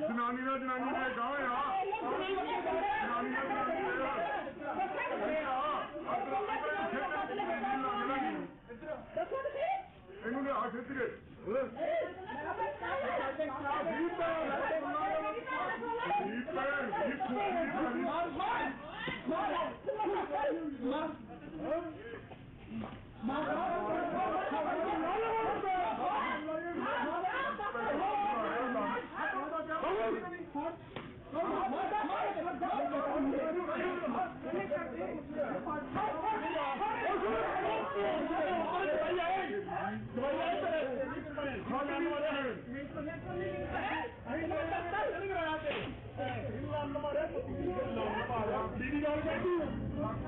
ਜਨਾਨੀ ਨਾਲ ਜਨਾਨੀ ਦੇ ਗਾਹ ਆ ਜਨਾਨੀ ਨਾਲ ਜਨਾਨੀ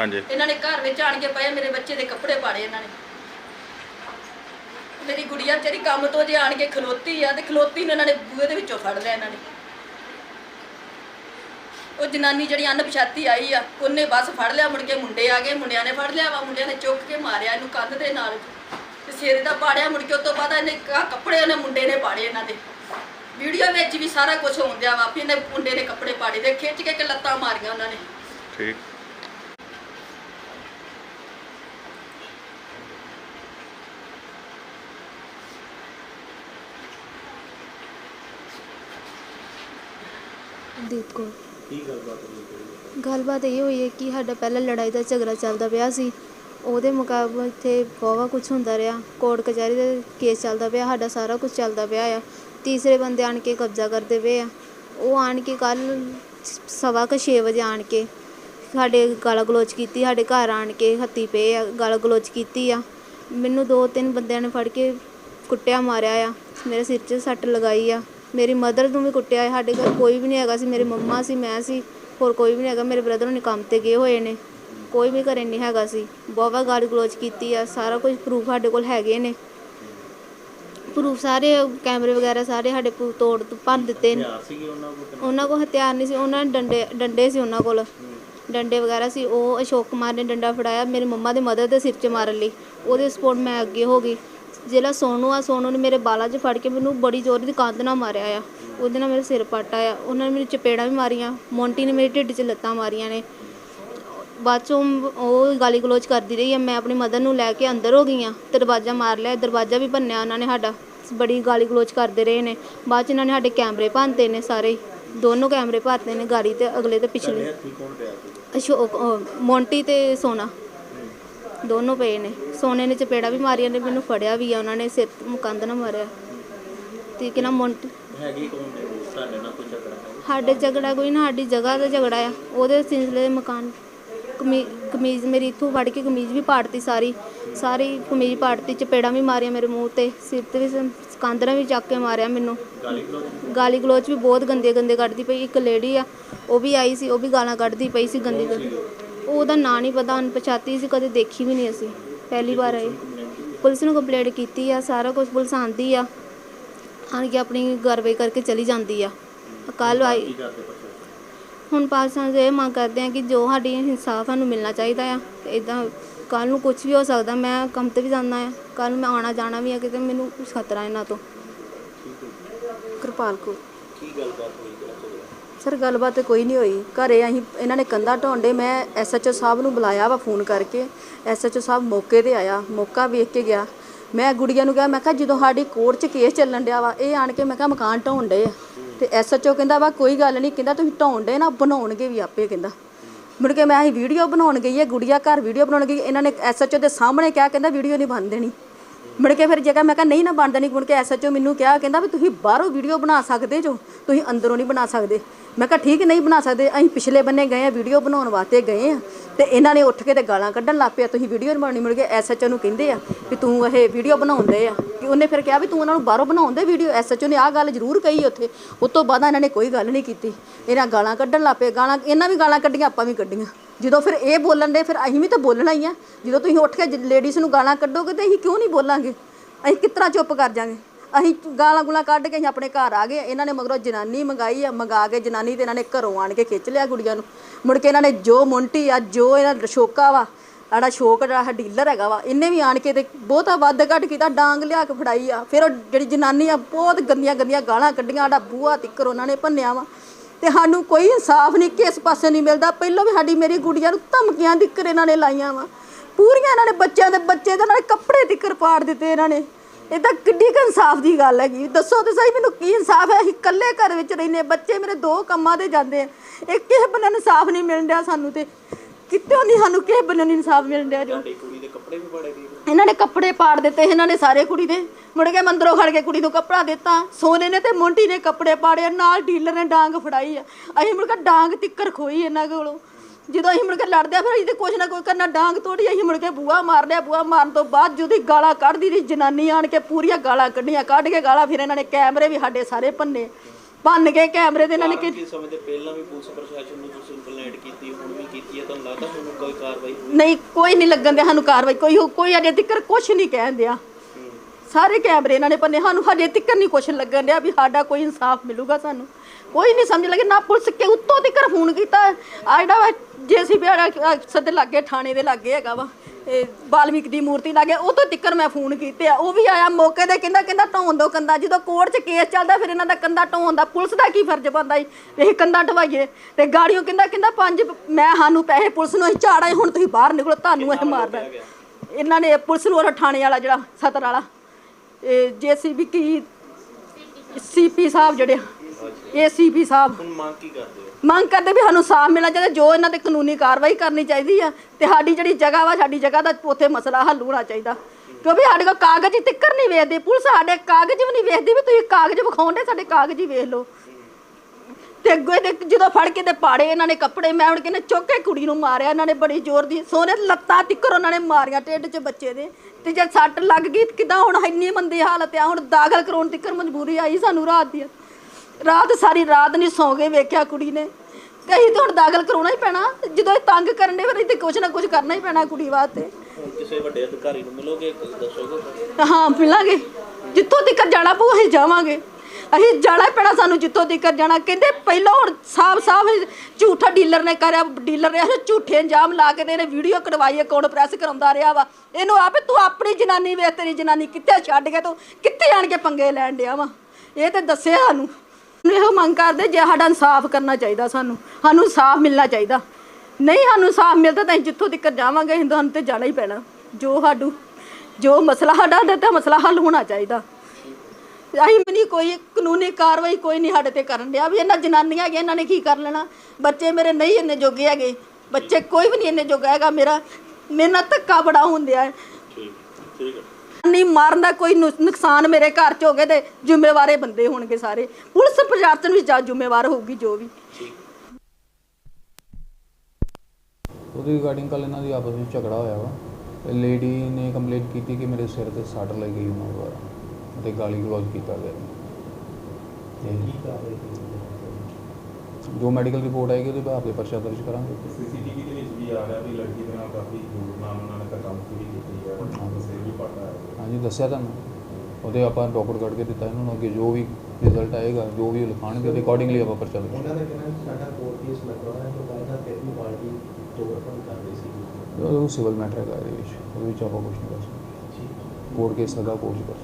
ਹਾਂਜੀ। ਇਹਨਾਂ ਨੇ ਘਰ ਵਿੱਚ ਆਣ ਕੇ ਪਏ ਮੇਰੇ ਬੱਚੇ ਦੇ ਕੱਪੜੇ ਪਾੜੇ ਇਹਨਾਂ ਨੇ। ਮੇਰੀ ਗੁੜੀਆ ਜਿਹੜੀ ਕੰਮ ਤੋਂ ਜੇ ਆਣ ਕੇ ਖਲੋਤੀ ਆ ਤੇ ਖਲੋਤੀ ਨੂੰ ਇਹਨਾਂ ਨੇ ਬੂਹੇ ਦੇ ਵਿੱਚੋਂ ਫੜ ਲਿਆ ਇਹਨਾਂ ਨੇ। ਉਹ ਜਨਾਨੀ ਜਿਹੜੀ ਅਣਪਛਾਤੀ ਆਈ ਆ ਉਹਨੇ ਬਸ ਫੜ ਲਿਆ ਮੁੜ ਕੇ ਮੁੰਡੇ ਆ ਗਏ ਮੁੰਡਿਆਂ ਨੇ ਫੜ ਲਿਆ ਵਾ ਮੁੰਡਿਆਂ ਨੇ ਚੁੱਕ ਕੇ ਮਾਰਿਆ ਇਹਨੂੰ ਕੰਧ ਦੇ ਨਾਲ। ਤੇ ਸਿਰ ਦਾ ਪਾੜਿਆ ਮੁੜ ਕੇ ਉਸ ਤੋਂ ਬਾਅਦ ਇਹਨੇ ਕੱਪੜੇ ਉਹਨੇ ਮੁੰਡੇ ਨੇ ਪਾੜੇ ਇਹਨਾਂ ਦੇ। ਵੀਡੀਓ ਵਿੱਚ ਵੀ ਸਾਰਾ ਕੁਝ ਹੁੰਦਿਆ ਵਾ ਵੀ ਇਹਨੇ ਮੁੰਡੇ ਨੇ ਕੱਪੜੇ ਪਾੜੇ ਦੇ ਖਿੱਚ ਕੇ ਕਿ ਲੱਤਾਂ ਮਾਰੀਆਂ ਉਹਨਾਂ ਨੇ। ਠੀਕ। ਦੀਪ ਕੌਰ। ਕੀ ਗੱਲਬਾਤ ਹੋਈ ਗੱਲਬਾਤ ਇਹ ਹੋਈ ਹੈ ਕਿ ਸਾਡਾ ਪਹਿਲਾਂ ਲੜਾਈ ਦਾ ਝਗੜਾ ਚੱਲਦਾ ਪਿਆ ਸੀ। ਉਹਦੇ ਮੁਕਾਬਲੇ ਇੱਥੇ ਬਹੁਤ ਕੁਝ ਹੁੰਦਾ ਰਿਹਾ। ਕੋਰਟ ਕਚਹਿਰੀ ਦਾ ਕੇਸ ਚੱਲਦਾ ਪਿਆ। ਸਾਡਾ ਸਾਰਾ ਕੁਝ ਚੱਲਦਾ ਪਿਆ ਆ। ਤੀਸਰੇ ਬੰਦੇ ਆਣ ਕੇ ਕਬਜ਼ਾ ਕਰਦੇ ਪਏ ਆ। ਉਹ ਆਣ ਕੇ ਕੱਲ ਸਵਾ ਕੁ ਛੇ ਵਜੇ ਆਣ ਕੇ ਸਾਡੇ ਗਾਲਾਂ ਗਲੋਚ ਕੀਤੀ ਸਾਡੇ ਘਰ ਆਣ ਕੇ ਹੱਤੀ ਪਏ ਆ ਗਾਲਾਂ ਗਲੋਚ ਕੀਤੀ ਆ। ਮੈਨੂੰ ਦੋ ਤਿੰਨ ਬੰਦਿਆਂ ਨੇ ਫੜ ਕੇ ਕੁੱਟਿਆ ਮਾਰਿਆ ਆ। ਮੇਰੇ ਸਿਰ 'ਚ ਸੱਟ ਲਗਾਈ ਆ। ਮੇਰੀ ਮਦਰ ਨੂੰ ਵੀ ਕੁੱਟਿਆ ਆ ਸਾਡੇ ਘਰ ਕੋਈ ਵੀ ਨਹੀਂ ਹੈਗਾ ਸੀ ਮੇਰੇ ਮੰਮਾ ਸੀ ਮੈਂ ਸੀ ਹੋਰ ਕੋਈ ਵੀ ਨਹੀਂ ਹੈਗਾ ਮੇਰੇ ਬ੍ਰਦਰ ਨੇ ਕੰਮ ਤੇ ਗਏ ਹੋਏ ਨੇ ਕੋਈ ਵੀ ਘਰੇ ਨਹੀਂ ਹੈਗਾ ਸੀ ਬਹੁਤ ਗਾਲੀ ਗਲੋਚ ਕੀਤੀ ਆ ਸਾਰਾ ਕੁਝ ਪ੍ਰੂਫ ਸਾਡੇ ਕੋਲ ਹੈਗੇ ਨੇ। ਪ੍ਰੂਫ ਸਾਰੇ ਕੈਮਰੇ ਵਗੈਰਾ ਸਾਰੇ ਸਾਡੇ ਪ੍ਰੂਫ ਤੋੜ ਭੰਨ ਦਿੱਤੇ ਨੇ। ਉਹਨਾਂ ਕੋਲ? ਹਥਿਆਰ ਨਹੀਂ ਸੀ ਉਹਨਾਂ ਨੇ ਡੰਡੇ ਡੰਡੇ ਸੀ ਉਹਨਾਂ ਕੋਲ। ਡੰਡੇ ਵਗੈਰਾ ਸੀ ਉਹ ਅਸ਼ੋਕ ਕੁਮਾਰ ਨੇ ਡੰਡਾ ਫੜਾਇਆ ਮੇਰੀ ਮੰਮਾ ਦੇ ਮਦਰ ਦੇ ਸਿਰ 'ਚ ਮਾਰਨ ਲਈ ਉਹਦੇ ਸਪੋਰਟ ਮੈਂ ਅੱਗੇ ਹੋ ਗਈ। ਜਿਹੜਾ ਸੋਨੂ ਆ ਸੋਨੂ ਨੇ ਮੇਰੇ ਬਾਲਾਂ 'ਚ ਫੜ ਕੇ ਮੈਨੂੰ ਬੜੀ ਜ਼ੋਰ ਦੀ ਕੰਧ ਨਾਲ ਮਾਰਿਆ ਆ। ਉਹਦੇ ਨਾਲ ਮੇਰੇ ਸਿਰ ਪੱਟ ਆਇਆ। ਉਹਨਾਂ ਨੇ ਮੈਨੂੰ ਚਪੇੜਾਂ ਵੀ ਮਾਰੀਆਂ। ਮੋਂਟੀ ਨੇ ਮੇਰੇ ਢਿੱਡ 'ਚ ਲੱਤਾਂ ਮਾਰੀਆਂ ਨੇ। ਬਾਅਦ ਚੋਂ ਉਹ ਗਾਲੀ ਗਲੋਚ ਕਰਦੀ ਰਹੀ ਆ। ਮੈਂ ਆਪਣੀ ਮਦਰ ਨੂੰ ਲੈ ਕੇ ਅੰਦਰ ਹੋ ਗਈ ਆ। ਦਰਵਾਜ਼ਾ ਮਾਰ ਲਿਆ। ਦਰਵਾਜ਼ਾ ਵੀ ਭੰਨਿਆ ਉਹਨਾਂ ਨੇ ਸਾਡਾ। ਬੜੀ ਗਾਲੀ ਗਲੋਚ ਕਰਦੇ ਰਹੇ ਨੇ। ਬਾਅਦ ਚ ਇਹਨਾਂ ਨੇ ਸਾਡੇ ਕੈਮਰੇ ਭੰਨਤੇ ਨੇ ਸਾਰੇ। ਦੋਨੋਂ ਕੈਮਰੇ ਭੰਨਤੇ ਨੇ ਗਾੜੀ ਤੇ ਅਗਲੇ ਤੇ ਪਿਛਲੇ। ਅਸ਼ੋਕ ਅਹ ਮੋਂਟੀ ਤੇ ਸੋਨਾ। ਦੋਨੋਂ ਪਏ ਨੇ। ਸੋਨੇ ਨੇ ਚਪੇੜਾ ਵੀ ਮਾਰੀਆਂ ਨੇ ਮੈਨੂੰ ਫੜਿਆ ਵੀ ਆ ਉਹਨਾਂ ਨੇ ਸਿਰ ਕੰਧ ਨਾਲ ਮਾਰਿਆ। ਤੇ ਕਿ ਨਾ ਮੋਂਟੀ ਹੈਗੀ ਕੌਣ ਨੇ? ਸਾਡੇ ਨਾਲ ਕੋਈ ਝਗੜਾ ਹੈ? ਸਾਡੇ ਝਗੜਾ ਕੋਈ ਨਾ ਸਾਡੀ ਜਗ੍ਹਾ ਦਾ ਝਗੜਾ ਆ। ਉਹਦੇ ਸਿਲਸਿਲੇ ਦੇ ਮਕਾਨ ਕਮੀ- ਕਮੀਜ਼ ਮੇਰੀ ਇੱਥੋਂ ਫੜ ਕੇ ਕਮੀਜ਼ ਵੀ ਪਾੜਤੀ ਸਾਰੀ। ਸਾਰੀ ਕਮੀਜ਼ ਪਾੜਤੀ ਚਪੇੜਾਂ ਵੀ ਮਾਰੀਆਂ ਮੇਰੇ ਮੂੰਹ ਤੇ ਸਿਰ ਤੇ ਵੀ ਸ- ਕਾਂਦਰਾਂ ਵੀ ਚੱਕ ਕੇ ਮਾਰਿਆ ਮੈਨੂੰ। ਗਾਲੀ ਗਲੋਚ ਗਾਲੀ ਗਲੋਚ ਵੀ ਬਹੁਤ ਗੰਦੇ ਗੰਦੇ ਕੱਢਦੀ ਪਈ ਇੱਕ ਲੇਡੀ ਆ ਉਹ ਵੀ ਆਈ ਸੀ ਉਹ ਵੀ ਗਾਲਾਂ ਕੱਢਦੀ ਪਈ ਸੀ ਗੰਦੀ ਗੰਦੀ ਉਹਦਾ ਨਾਂ ਨਹੀਂ ਪਤਾ ਅਣਪਛਾਤੀ ਸੀ ਕਦੇ ਦੇਖੀ ਵੀ ਨਹੀਂ ਅਸੀਂ। ਪਹਿਲੀ ਵਾਰ ਆਏ। ਪੁਲਿਸ ਨੂੰ ਕੰਪਲੇਂਟ ਕੀਤੀ ਆ ਸਾਰਾ ਕੁਝ ਪੁਲਿਸ ਆਂਦੀ ਆ। ਆਣ ਕੇ ਆਪਣੀ ਕਾਰਵਾਈ ਕਰਕੇ ਚਲੀ ਜਾਂਦੀ ਆ। ਕੱਲ ਆਈ। ਹੁਣ ਪਾਕਿਸਤਾਨ ਦੇ ਇਹ ਮੰਗ ਕਰਦੇ ਆ ਕਿ ਜੋ ਸਾਡੀ ਇਨਸਾਫ ਸਾਨੂੰ ਮਿਲਣਾ ਚਾਹੀਦਾ ਆ ਤੇ ਇਦਾਂ ਕੱਲ ਨੂੰ ਕੁਝ ਵੀ ਹੋ ਸਕਦਾ ਮੈਂ ਕੰਮ ਤੇ ਵੀ ਜਾਣਾ ਆ। ਕੱਲ ਨੂੰ ਮੈਂ ਆਉਣਾ ਜਾਣਾ ਵੀ ਆ ਕਿਤੇ ਮੈਨੂੰ ਕੁਛ ਖਤਰਾ ਇਹਨਾਂ ਤੋਂ। ਕਿਰਪਾਲ ਕੋ ਕੀ ਗੱਲਬਾਤ ਹੋਈ? ਸਰ, ਗੱਲਬਾਤ ਕੋਈ ਨਹੀਂ ਹੋਈ। ਘਰੇ ਅਸੀਂ, ਇਹਨਾਂ ਨੇ ਕੰਧਾ ਢਾਉਂਦੇ ਮੈਂ ਐਸਐਚਓ ਸਾਹਿਬ ਨੂੰ ਬੁਲਾਇਆ ਵਾ ਫੋਨ ਕਰਕੇ। ਐਸਐਚਓ ਸਾਹਿਬ ਮੌਕੇ ਤੇ ਆਇਆ, ਮੌਕਾ ਵੇਖ ਕੇ ਗਿਆ। ਮੈਂ ਗੁੜੀਆ ਨੂੰ ਕਿਹਾ, ਮੈਂ ਕਿਹਾ, ਜਦੋਂ ਸਾਡੀ ਕੋਰਟ 'ਚ ਕੇਸ ਚੱਲਣ ਡਿਆ ਵਾ, ਇਹ ਆਣ ਕੇ ਮੈਂ ਕਿਹਾ, ਮਕਾਨ ਢਾਉਣ ਡੇ ਆ। ਤੇ ਐਸਐਚਓ ਕਹਿੰਦਾ ਵਾ, ਕੋਈ ਗੱਲ ਨਹੀਂ, ਕਹਿੰਦਾ ਤੁਸੀਂ ਢਾਉਣ ਡੇ ਨਾ, ਬਣਾਉਣਗੇ ਵੀ ਆਪੇ, ਕਹਿੰਦਾ। ਮੁੜ ਕੇ ਮੈਂ ਅਸੀਂ ਵੀਡੀਓ ਬਣਾਉਣ ਗਈ ਹੈ ਗੁੜੀਆ ਘਰ ਵੀਡੀਓ ਬਣਾਉਣ ਗਈ, ਇਹਨਾਂ ਨੇ ਐਸਐਚਓ ਦੇ ਸਾਹਮਣੇ ਕਿਹਾ, ਕਹਿੰਦਾ ਵੀਡੀਓ ਨਹੀਂ ਬਣ ਦੇਣੀ। ਮੁੜ ਕੇ ਫਿਰ ਜਗ੍ਹਾ ਮੈਂ ਕਿਹਾ ਨਹੀਂ ਨਾ ਬਣਦਾ ਨਹੀਂ, ਮੁੜ ਕੇ ਐਸਐਚਓ ਮੈਨੂੰ ਕਿਹਾ, ਕਹਿੰਦਾ ਵੀ ਤੁਸੀਂ ਬਾਹਰੋਂ ਵੀਡੀਓ ਬਣਾ ਸਕਦੇ ਜੋ, ਤੁਸੀਂ ਅੰਦਰੋਂ ਨਹੀਂ ਬਣਾ ਸਕਦੇ। ਮੈਂ ਕਿਹਾ ਠੀਕ, ਨਹੀਂ ਬਣਾ ਸਕਦੇ, ਅਸੀਂ ਪਿਛਲੇ ਬੰਨੇ ਗਏ ਆ ਵੀਡੀਓ ਬਣਾਉਣ ਵਾਸਤੇ ਗਏ ਆ ਤੇ ਇਹਨਾਂ ਨੇ ਉੱਠ ਕੇ ਤੇ ਗਾਲਾਂ ਕੱਢਣ ਲੱਗ ਪਿਆ, ਤੁਸੀਂ ਵੀਡੀਓ ਬਣਾਉਣੀ, ਮੁੜ ਕੇ ਐਸਐਚਓ ਨੂੰ ਕਹਿੰਦੇ ਆ ਵੀ ਤੂੰ ਇਹ ਵੀਡੀਓ ਬਣਾਉਂਦੇ ਆ। ਕਿ ਉਹਨੇ ਫਿਰ ਕਿਹਾ ਵੀ ਤੂੰ ਉਹਨਾਂ ਨੂੰ ਬਾਹਰੋਂ ਬਣਾਉਂਦੇ ਵੀਡੀਓ ਐਸਐਚਓ ਨੇ ਆਹ ਗੱਲ ਜ਼ਰੂਰ ਕਹੀ ਉੱਥੇ। ਉਸ ਤੋਂ ਬਾਅਦ ਇਹਨਾਂ ਨੇ ਕੋਈ ਗੱਲ ਨਹੀਂ ਕੀਤੀ। ਇਹਨਾਂ ਗਾਲਾਂ ਕੱਢਣ ਲੱਗ ਪਏ, ਗਾਲਾਂ, ਇਹਨਾਂ ਵੀ ਗਾਲਾਂ ਕੱਢੀਆਂ, ਆਪਾਂ ਵੀ ਕੱਢੀਆਂ। ਜਦੋਂ ਫਿਰ ਇਹ ਬੋਲਣ ਦੇ, ਫਿਰ ਅਸੀਂ ਵੀ ਤਾਂ ਬੋਲਣਾ ਹੀ ਆ। ਜਦੋਂ ਤੁਸੀਂ ਉੱਠ ਕੇ ਲੇਡੀਜ਼ ਨੂੰ ਗਾਲਾਂ ਕੱਢੋਗੇ ਤੇ ਅਸੀਂ ਕਿਉਂ ਨਹੀਂ ਬੋਲਾਂਗੇ? ਅਸੀਂ ਕਿਸ ਚੁੱਪ ਕਰ ਜਾਾਂਗੇ? ਅਸੀਂ ਗਾਲਾਂ ਗੁਲਾਂ ਕੱਢ ਕੇ ਅਸੀਂ ਆਪਣੇ ਘਰ ਆ ਗਏ ਇਹਨਾਂ ਨੇ ਮਗਰੋਂ ਜਨਾਨੀ ਮੰਗਾਈ ਆ, ਮੰਗਾ ਕੇ ਜਨਾਨੀ ਤੇ ਇਹਨਾਂ ਨੇ ਘਰੋਂ ਆਣ ਕੇ ਖਿੱਚ ਲਿਆ ਗੁੜੀਆਂ ਨੂੰ। ਮੁੜ ਕੇ ਇਹਨਾਂ ਨੇ ਜੋ ਮੁੰਟੀ ਆ, ਜੋ ਇਹਨਾਂ ਦਾ ਸ਼ੋਕਾ ਵਾ ਆੜਾ ਸ਼ੋਕ, ਜਿਹੜਾ ਡੀਲਰ ਹੈਗਾ ਵਾ, ਇਹਨੇ ਵੀ ਆਣ ਕੇ ਤੇ ਬਹੁਤਾ ਵੱਧ ਘੱਟ ਕੀਤਾ, ਡਾਂਗ ਲਿਆ ਕੇ ਫੜਾਈ ਆ। ਫਿਰ ਉਹ ਜਿਹੜੀ ਜਨਾਨੀ ਆ, ਬਹੁਤ ਗੰਦੀਆਂ ਗੰਦੀਆਂ ਗਾਲਾਂ ਕੱਢੀਆਂ ਆੜਾ ਬੂਹਾ ਤਿੱਕਰ ਉਹਨਾਂ ਨੇ ਭੰਨਿਆ ਵਾ। ਤੇ ਸਾਨੂੰ ਕੋਈ ਇਨਸਾਫ ਨਹੀਂ, ਕਿਸ ਪਾਸੇ ਨਹੀਂ ਮਿਲਦਾ। ਪਹਿਲਾਂ ਵੀ ਸਾਡੀ ਮੇਰੀ ਗੁੜੀਆਂ ਨੂੰ ਧਮਕੀਆਂ ਦਿੱਕਰ ਇਹਨਾਂ ਨੇ ਲਾਈਆਂ ਵਾ। ਪੂਰੀਆਂ ਇਹਨਾਂ ਨੇ ਬੱਚਿਆਂ ਦੇ ਬੱਚੇ ਦੇ ਨਾਲ ਕੱਪੜੇ ਤਿੱਕਰ ਪਾੜ ਦਿੱਤੇ ਇਹਨਾਂ ਨੇ। ਇਹ ਤਾਂ ਕਿੱਡੀ ਕੁ ਇਨਸਾਫ ਦੀ ਗੱਲ ਹੈਗੀ। ਦੱਸੋ ਤੇ ਸਹੀ ਮੈਨੂੰ ਕੀ ਇਨਸਾਫ ਹੈ? ਅਸੀਂ ਇਕੱਲੇ ਘਰ ਵਿੱਚ ਰਹਿੰਦੇ ਬੱਚੇ ਮੇਰੇ ਦੋ ਕੰਮਾਂ ਤੇ ਜਾਂਦੇ ਆ। ਇਹ ਕਿਸੇ ਬੰਨੇ ਇਨਸਾਫ ਨਹੀਂ ਮਿਲਣ ਡਿਆ ਸਾਨੂੰ ਤੇ। ਕਿਤੋਂ ਨਹੀਂ ਸਾਨੂੰ ਕਿਸੇ ਬੰਨੇ ਨਹੀਂ ਇਨਸਾਫ ਮਿਲਣ ਡਿਆ ਜੋ। ਕੱਪੜੇ ਵੀ ਪਾੜੇ ਗਏ ਇਹਨਾਂ ਨੇ ਕੱਪੜੇ ਪਾੜ ਦਿੱਤੇ ਇਹਨਾਂ ਨੇ ਸਾਰੇ ਕੁੜੀ ਦੇ। ਮੁੜ ਕੇ ਮੰਦਰੋਂ ਖੜ ਕੇ ਕੁੜੀ ਨੂੰ ਕੱਪੜਾ ਦਿੱਤਾ। ਸੋਨੇ ਨੇ ਤੇ ਮੋਂਟੀ ਨੇ ਕੱਪੜੇ ਪਾੜੇ ਨਾਲ ਡੀਲਰ ਨੇ ਡਾਂਗ ਫੜਾਈ ਆ। ਅਸੀਂ ਮੁੜ ਕੇ ਡਾਂਗ ਤਿੱਕਰ ਖੋਈ ਇਹਨਾਂ ਕੋਲੋਂ। ਜਦੋਂ ਅਸੀਂ ਮੁੜ ਕੇ ਲੜਦੇ ਆ ਫਿਰ ਅਸੀਂ ਤੇ ਕੁਛ ਨਾ ਕੋਈ ਕਰਨਾ ਡਾਂਗ ਤੋੜੀ ਅਸੀਂ ਮੁੜ ਕੇ ਬੂਆ ਮਾਰ ਲਿਆ। ਬੂਆ ਮਾਰਨ ਤੋਂ ਬਾਅਦ ਜਦੋਂ ਗਾਲਾਂ ਕੱਢਦੀ ਦੀ ਜਨਾਨੀ ਆਣ ਕੇ ਪੂਰੀਆਂ ਗਾਲਾਂ ਕੱਢੀਆਂ ਕੱਢ ਕੇ ਗਾਲਾਂ ਫਿਰ ਇਹਨਾਂ ਨੇ ਕੈਮਰੇ ਵੀ ਸਾਡੇ ਸਾਰੇ ਭੰਨੇ। ਭੰਨ ਕੇ ਕੈਮਰੇ ਦੇ ਇਹਨਾਂ ਨੇ ਕਿ- ਕਿ ਸਮੇਂ ਦੇ ਪਹਿਲਾਂ ਵੀ ਪੁਲਿਸ ਪ੍ਰਸ਼ਾਸਨ ਨੂੰ ਤੁਸੀਂ ਕੰਪਲੇਂਟ ਕੀਤੀ ਹੁਣ। ਵੀ ਕੀਤੀ ਹੈ, ਤੁਹਾਨੂੰ ਲੱਗਦਾ ਹੁਣ ਕੋਈ ਕਾਰਵਾਈ ਹੋਈ? ਨਹੀਂ, ਕੋਈ ਨਹੀਂ ਲੱਗਣ ਦੇ ਸਾਨੂੰ ਕਾਰਵਾਈ, ਕੋਈ ਕੋਈ ਅਜੇ ਤੱਕ ਕੁਛ ਨਹੀਂ ਕਹਿਣ ਦਿਆ। ਸਾਰੇ ਕੈਮਰੇ ਇਹਨਾਂ ਨੇ ਪੰਨੇ ਸਾਨੂੰ ਹਜੇ ਤੱਕ ਨਹੀਂ ਕੁਛ ਲੱਗਣ ਡਿਆ ਵੀ ਸਾਡਾ ਕੋਈ ਇਨਸਾਫ ਮਿਲੂਗਾ ਸਾਨੂੰ। ਕੋਈ ਨਹੀਂ ਸਮਝ ਲੱਗੇ, ਨਾ ਪੁਲਿਸ ਕੇ ਉੱਤੋਂ ਤੱਕ ਫੋਨ ਕੀਤਾ ਆ ਜਿਹੜਾ ਜੇਸੀਬੀ ਵਾਲਾ ਸੱਦੇ ਲੱਗੇ, ਥਾਣੇ ਦੇ ਲੱਗੇ ਹੈਗਾ ਵਾ, ਇਹ ਬਾਲਮੀਕ ਦੀ ਮੂਰਤੀ ਲਾਗੇ ਉਹ ਤੋਂ ਤੱਕਰ ਮੈਂ ਫੋਨ ਕੀਤੇ ਆ। ਉਹ ਵੀ ਆਇਆ ਮੌਕੇ ਤੇ, ਕਹਿੰਦਾ ਕਹਿੰਦਾ ਢੋਣ ਦੋ ਕੰਦਾ ਜਦੋਂ ਕੋਰਟ 'ਚ ਕੇਸ ਚੱਲਦਾ, ਫਿਰ ਇਹਨਾਂ ਦਾ ਕੰਦਾ ਢਾਉਣ ਦਾ ਪੁਲਿਸ ਦਾ ਕੀ ਫਰਜ਼ ਬਣਦਾ ਈ ਇਹ ਕੰਦਾ ਢਵਾਈਏ ਤੇ ਗਾੜੀਆਂ ਕਹਿੰਦਾ ਕਹਿੰਦਾ ਪੰਜ, ਮੈਂ ਸਾਨੂੰ ਪੈਸੇ ਪੁਲਿਸ ਨੂੰ, ਅਸੀਂ ਝਾੜਾ ਹੁਣ ਤੁਸੀਂ ਬਾਹਰ ਨਿਕਲੋ, ਤੁਹਾਨੂੰ ਇਹ ਮਾਰਦਾ। ਇਹਨਾਂ ਨੇ ਪੁਲਿਸ ਨੂੰ ਉਹ ਥਾਣੇ ਵਾਲਾ ਜਿਹੜਾ, ਸਤਰ ਵਾਲਾ ਜੇਸੀਬੀ ਕੀ ਸੀਪੀ ਸਾਹਿਬ ਜਿਹੜੇ ਏਸੀਪੀ ਸਾਹਿਬ। ਹੁਣ ਮੰਗ ਕੀ ਕਰਦੇ ਹੋ? ਮੰਗ ਕਰਦੇ ਵੀ ਸਾਨੂੰ ਸਾਫ਼ ਮਿਲਣਾ ਚਾਹੀਦਾ ਜੋ ਇਹਨਾਂ ਤੇ ਕਾਨੂੰਨੀ ਕਾਰਵਾਈ ਕਰਨੀ ਚਾਹੀਦੀ ਆ ਤੇ ਸਾਡੀ ਜਿਹੜੀ ਜਗ੍ਹਾ ਵਾ ਸਾਡੀ ਜਗ੍ਹਾ ਦਾ ਉੱਥੇ ਮਸਲਾ ਹੱਲ ਹੋਣਾ ਚਾਹੀਦਾ। ਕਿਉਂਕਿ ਸਾਡੇ ਕੋਲ ਕਾਗਜ਼ ਹੀ ਤਿੱਕਰ ਨਹੀਂ ਵੇਖਦੇ ਪੁਲਿਸ ਸਾਡੇ ਕਾਗਜ਼ ਵੀ ਨਹੀਂ ਵੇਖਦੀ ਵੀ ਤੁਸੀਂ ਕਾਗਜ਼ ਵਿਖਾਉਂਦੇ ਸਾਡੇ ਕਾਗਜ਼ ਹੀ ਵੇਖ ਲਓ। ਤੇ ਅੱਗੇ ਤੇ ਜਦੋਂ ਫੜ ਕੇ ਤੇ ਪਾੜੇ ਇਹਨਾਂ ਨੇ ਕੱਪੜੇ ਮੈਂ ਹੁਣ ਕਹਿੰਦੇ ਚੁੱਕ ਕੇ ਕੁੜੀ ਨੂੰ ਮਾਰਿਆ ਇਹਨਾਂ ਨੇ ਬੜੀ ਜ਼ੋਰ ਦੀ ਸੋਨੇ ਦੀ ਲੱਤਾਂ ਤਿੱਕਰ ਉਹਨਾਂ ਨੇ ਮਾਰੀਆਂ ਢਿੱਡ 'ਚ ਬੱਚੇ ਦੇ। ਤੇ ਜੇ ਸੱਟ ਲੱਗ ਗਈ ਕਿਦਾਂ ਹੁਣ ਇੰਨੀ ਮੰਦੀ ਹਾਲਤ ਆ ਹੁਣ ਦਾਖਲ ਕਰਾਉਣ ਤਿੱਕਰ ਮਜਬੂਰੀ ਆਈ ਸਾਨੂੰ ਰਾਤ ਦੀ। ਰਾਤ ਸਾਰੀ ਰਾਤ ਨਹੀਂ ਸੌਂ ਕੇ ਵੇਖਿਆ ਕੁੜੀ ਨੇ। ਤੇ ਅਸੀਂ ਤਾਂ ਹੁਣ ਦਾਖਲ ਕਰਾਉਣਾ ਹੀ ਪੈਣਾ ਜਦੋਂ ਇਹ ਤੰਗ ਕਰਨ ਦੇ ਫਿਰ ਤੇ ਕੁਝ ਨਾ ਕੁਝ ਕਰਨਾ ਹੀ ਪੈਣਾ ਕੁੜੀ ਵਾਸਤੇ। ਕਿਸੇ ਵੱਡੇ ਅਧਿਕਾਰੀ ਨੂੰ ਮਿਲੋਗੇ ਦੱਸੋਗੇ? ਹਾਂ ਮਿਲਾਂਗੇ। ਜਿੱਥੋਂ ਤੱਕ ਜਾਣਾ ਪਊ ਅਸੀਂ ਜਾਵਾਂਗੇ। ਅਸੀਂ ਜਾਣਾ ਹੀ ਪੈਣਾ ਸਾਨੂੰ ਜਿੱਥੋਂ ਤੱਕ ਜਾਣਾ। ਕਹਿੰਦੇ ਪਹਿਲਾਂ ਹੁਣ ਸਾਫ਼ ਸਾਫ਼ ਝੂਠਾ ਡੀਲਰ ਨੇ ਕਰਿਆ, ਡੀਲਰ ਨੇ ਝੂਠੇ ਇੰਜਾਮ ਲਾ ਕੇ ਇਹਨੇ ਵੀਡੀਓ ਕਢਵਾਈ ਅਕਾਊਂਟ ਪ੍ਰੈਸ ਕਰਾਉਂਦਾ ਰਿਹਾ ਵਾ। ਇਹਨੂੰ ਆਪੇ, ਤੂੰ ਆਪਣੀ ਜਨਾਨੀ ਵੇਖ, ਤੇਰੀ ਜਨਾਨੀ ਕਿੱਥੇ ਛੱਡ ਕੇ ਤੂੰ ਕਿੱਥੇ ਆਣ ਕੇ ਪੰਗੇ ਲੈਣ ਡਿਆ ਵਾ? ਇਹ ਤੇ ਦੱਸਿਆ ਸਾਨੂੰ। ਇਹੋ ਮੰਗ ਕਰਦੇ ਜੇ ਸਾਡਾ ਇਨਸਾਫ ਕਰਨਾ ਚਾਹੀਦਾ ਸਾਨੂੰ ਸਾਨੂੰ ਇਨਸਾਫ ਮਿਲਣਾ ਚਾਹੀਦਾ। ਨਹੀਂ ਸਾਨੂੰ ਇਨਸਾਫ ਮਿਲਦਾ ਤਾਂ ਅਸੀਂ ਜਿੱਥੋਂ ਤੱਕ ਜਾਵਾਂਗੇ, ਅਸੀਂ ਤੇ ਜਾਣਾ ਹੀ ਪੈਣਾ। ਜੋ ਸਾਡੂ, ਜੋ ਮਸਲਾ ਸਾਡਾ, ਉਹਦਾ ਤਾਂ ਮਸਲਾ ਹੱਲ ਹੋਣਾ ਚਾਹੀਦਾ। ਅਸੀਂ ਵੀ ਨਹੀਂ ਕੋਈ ਕਾਨੂੰਨੀ ਕਾਰਵਾਈ ਕੋਈ ਨਹੀਂ ਸਾਡੇ ਤੇ ਕਰਨ ਡਿਆ ਵੀ ਇਹਨਾਂ ਜਨਾਨੀਆਂ ਹੈਗੀਆਂ ਇਹਨਾਂ ਨੇ ਕੀ ਕਰ ਲੈਣਾ? ਬੱਚੇ ਮੇਰੇ ਨਹੀਂ ਇੰਨੇ ਜੋਗੇ ਹੈਗੇ। ਬੱਚੇ ਕੋਈ ਵੀ ਨਹੀਂ ਇੰਨੇ ਜੋਗਾ ਹੈਗਾ। ਮੇਰਾ ਮੇਰੇ ਨਾਲ ਧੱਕਾ ਬੜਾ ਹੁੰਦਿਆ ਹੈ ਠੀਕ ਠੀਕ ਹੈ। ਨਹੀਂ ਮਾਰਨ ਦਾ ਕੋਈ ਨੁਕਸਾਨ ਮੇਰੇ ਘਰ ਚ ਹੋ ਗਏ ਤੇ ਜ਼ਿੰਮੇਵਾਰੇ ਬੰਦੇ ਹੋਣਗੇ ਸਾਰੇ। ਪੁਲਿਸ ਪ੍ਰਸ਼ਾਸਨ ਵੀ ਜਾ ਜ਼ਿੰਮੇਵਾਰ ਹੋਊਗੀ ਜੋ ਵੀ। ਉਹਦੀ ਰਿਗਾਰਡਿੰਗ ਕੱਲ ਇਹਨਾਂ ਦੀ ਆਪਸ ਵਿੱਚ ਝਗੜਾ ਹੋਇਆ ਵਾ। ਲੇਡੀ ਨੇ ਕੰਪਲੇਂਟ ਕੀਤੀ ਕਿ ਮੇਰੇ ਸਿਰ ਤੇ ਸੱਟ ਲੱਗ ਗਈ ਉਹਨਾਂ ਦੁਆਰਾ। ਤੇ ਗਾਲੀ ਗਲੋਚ ਕੀਤਾ ਗਿਆ। ਤੇ ਜੋ ਮੈਡੀਕਲ ਰਿਪੋਰਟ ਆਏਗੀ ਉਹਦੇ ਬਾਅਦ ਦੇ ਪਰਚਾ ਦਰਜ ਕਰਾਂਗੇ। ਸੀਸੀਟੀਵੀ ਦੇ ਵਿੱਚ ਵੀ ਆ ਰਿਹਾ ਵੀ ਲੜਕੀ ਦੇ ਨਾਲ ਕਾਫੀ ਦੂਰ ਨਾਲ ਉਹਨਾਂ ਨੇ ਕੰਮ ਸ਼ੁਰੂ ਕੀਤੀ ਹੈ ਸਿਰ ਵੀ ਪੜਦਾ ਹੈ। ਹਾਂਜੀ ਦੱਸਿਆ ਤੁਹਾਨੂੰ। ਉਹਦੇ ਆਪਾਂ ਡਾਕੂਮੈਂਟ ਕੱਢ ਕੇ ਦਿੱਤਾ ਇਹਨਾਂ ਨੂੰ ਅੱਗੇ ਜੋ ਵੀ ਰਿਜ਼ਲਟ ਆਏਗਾ ਜੋ ਵੀ ਲਿਖਾਣਗੇ ਉਹਦੇ ਅਕੋਰਡਿੰਗਲੀ ਆਪਾਂ ਪਰਚਾ ਲਗਾਵਾਂਗੇ ਉਹਨਾਂ ਦਾ ਕਹਿਣਾ ਸਾਡਾ ਕੋਰਟ ਕੇਸ ਲੱਗਾ ਹੋਇਆ ਹੈ ਤੋਂ ਬਾਅਦ ਦਾ ਕਿਹੜੀ ਪਾਰਟੀ ਓਵਰਕਮ ਕਰ ਰਹੀ ਸੀ। ਉਹ ਸਿਵਲ ਮੈਟਰ ਹੈਗਾ ਇਹਦੇ ਵਿੱਚ ਉਹਦੇ ਵਿੱਚ ਆਪਾਂ ਕੁਝ ਨਹੀਂ ਕਰ ਸਕਦੇ। ਕੋਰਟ ਕੇਸ ਹੈਗਾ ਕੋਰਟ ਕਰ